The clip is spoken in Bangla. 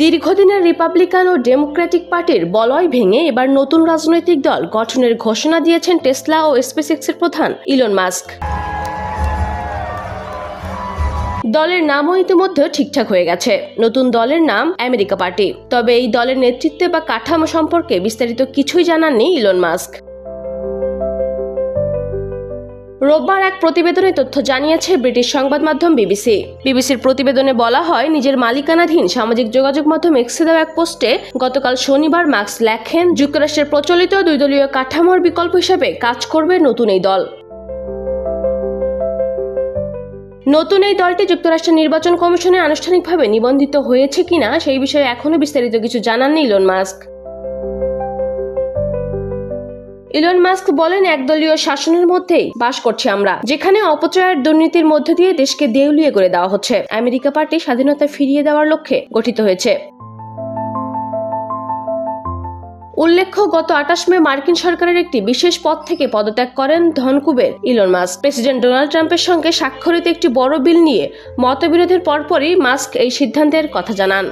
দীর্ঘদিনের রিপাবলিকান ও ডেমোক্রেটিক পার্টির বলয় ভেঙে এবার নতুন রাজনৈতিক দল গঠনের ঘোষণা দিয়েছেন টেসলা ও স্পেসএক্সের প্রধান ইলন মাস্ক। দলের নামও ইতিমধ্যে ঠিকঠাক হয়ে গেছে। নতুন দলের নাম আমেরিকা পার্টি। তবে এই দলের নেতৃত্বে বা কাঠামো সম্পর্কে বিস্তারিত কিছুই জানাননি ইলন মাস্ক। রোববার এক প্রতিবেদনে তথ্য জানিয়েছে ব্রিটিশ সংবাদ মাধ্যম বিবিসি। বিবিসির প্রতিবেদনে বলা হয়, নিজের মালিকানাধীন সামাজিক যোগাযোগ মাধ্যম এক্সে দেওয়া এক পোস্টে গতকাল শনিবার মার্কস লেখেন, যুক্তরাষ্ট্রের প্রচলিত দুই দলীয় কাঠামোর বিকল্প হিসেবে কাজ করবে নতুন এই দল। নতুন এই দলটি যুক্তরাষ্ট্রের নির্বাচন কমিশনে আনুষ্ঠানিকভাবে নিবন্ধিত হয়েছে কিনা সেই বিষয়ে এখনও বিস্তারিত কিছু জানাননি ইলন মাস্ক। ইলন মাস্ক বলেন, একদলীয় শাসনের মধ্যেই বাস করছি আমরা, যেখানে অপচয়ের দুর্নীতির মধ্য দিয়ে দেশকে দেউলিয়ে করে দেওয়া হচ্ছে। আমেরিকা পার্টি স্বাধীনতা ফিরিয়ে দেওয়ার লক্ষ্যে গঠিত হয়েছে। উল্লেখ্য, গত আটাশ মে মার্কিন সরকারের একটি বিশেষ পদ থেকে পদত্যাগ করেন ধনকুবের ইলন মাস্ক। প্রেসিডেন্ট ডোনাল্ড ট্রাম্পের সঙ্গে স্বাক্ষরিত একটি বড় বিল নিয়ে মতবিরোধের পরপরই মাস্ক এই সিদ্ধান্তের কথা জানান।